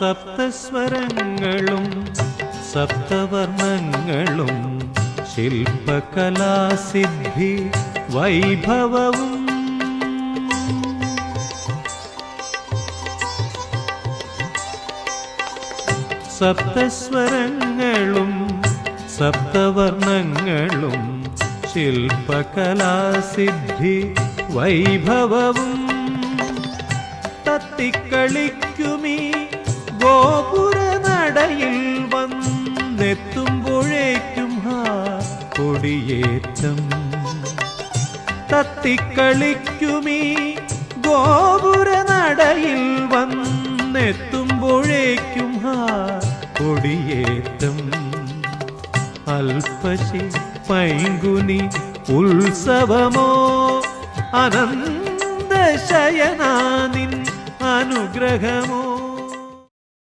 സപ്തസ്വരങ്ങളും സപ്തവർണങ്ങളും ശില്പകലാസിദ്ധി വൈഭവവും. സപ്തസ്വരങ്ങളും സപ്തവർണങ്ങളും ശില്പകലാസിദ്ധി വൈഭവവും. തത്തിക്കളിക്കുമീ വന്നെത്തുമ്പോഴേക്കും ഹാ കൊടിയേറ്റം തത്തിക്കളിക്കുമീ ഗോപുര നടയിൽ വന്നെത്തുമ്പോഴേക്കും ഹാ കൊടിയേറ്റം. അൽപശി പൈങ്കുനി ഉത്സവമോ അനന്തശയനാനിൻ അനുഗ്രഹമോ?